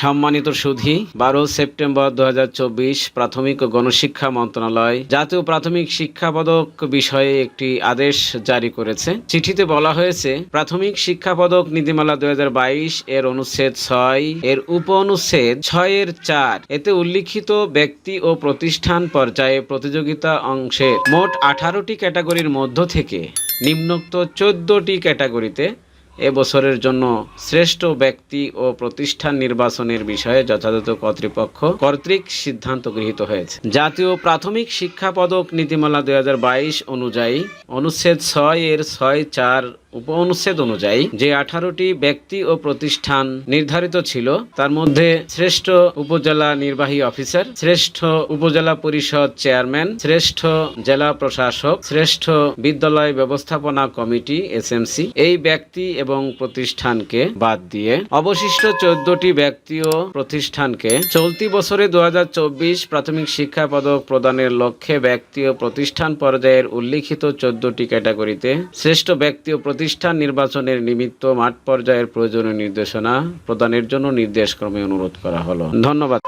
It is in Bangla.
সম্মানিত সুধী, বারো সেপ্টেম্বর দু হাজার চব্বিশ প্রাথমিক ও গণশিক্ষা মন্ত্রণালয় জাতীয় প্রাথমিক শিক্ষা পদক বিষয়ে একটি আদেশ জারি করেছে। চিঠিতে বলা হয়েছে, প্রাথমিক শিক্ষা পদক নীতিমালা দু হাজার বাইশ এর অনুচ্ছেদ ছয় এর উপ অনুচ্ছেদ ছয় এর চার। এতে উল্লিখিত ব্যক্তি ও প্রতিষ্ঠান পর্যায়ে প্রতিযোগিতা অংশে মোট আঠারোটি ক্যাটাগরির মধ্য থেকে নিম্নোক্ত চোদ্দটি ক্যাটাগরিতে এবছরের জন্য শ্রেষ্ঠ ব্যক্তি ও প্রতিষ্ঠান নির্বাচনের বিষয়ে যথাযথ কর্তৃপক্ষ কর্তৃক সিদ্ধান্ত গৃহীত হয়েছে। জাতীয় প্রাথমিক শিক্ষা পদক নীতিমালা দুই হাজার বাইশ অনুযায়ী অনুচ্ছেদ ছয় এর ছয় চার উপ অনুচ্ছেদ অনুযায়ী যে আঠারোটি ব্যক্তি ও প্রতিষ্ঠান নির্ধারিত ছিল, তার মধ্যে শ্রেষ্ঠ উপজেলা নির্বাহী অফিসার, শ্রেষ্ঠ উপজেলা পরিষদ চেয়ারম্যান, শ্রেষ্ঠ জেলা প্রশাসক, শ্রেষ্ঠ বিদ্যালয় ব্যবস্থাপনা কমিটি এসএমসি এই ব্যক্তি এবং প্রতিষ্ঠানকে বাদ দিয়ে অবশিষ্ট চোদ্দটি ব্যক্তি ও প্রতিষ্ঠানকে চলতি বছরে দু হাজার চব্বিশ প্রাথমিক শিক্ষা পদক প্রদানের লক্ষ্যে ব্যক্তি ও প্রতিষ্ঠান পর্যায়ের উল্লিখিত চোদ্দটি ক্যাটাগরিতে শ্রেষ্ঠ ব্যক্তি ও প্রতিষ্ঠান নির্বাচনের নিমিত্ত মাঠ পর্যায়ের প্রয়োজনীয় নির্দেশনা প্রদানের জন্য নির্দেশক্রমে অনুরোধ করা হলো। ধন্যবাদ।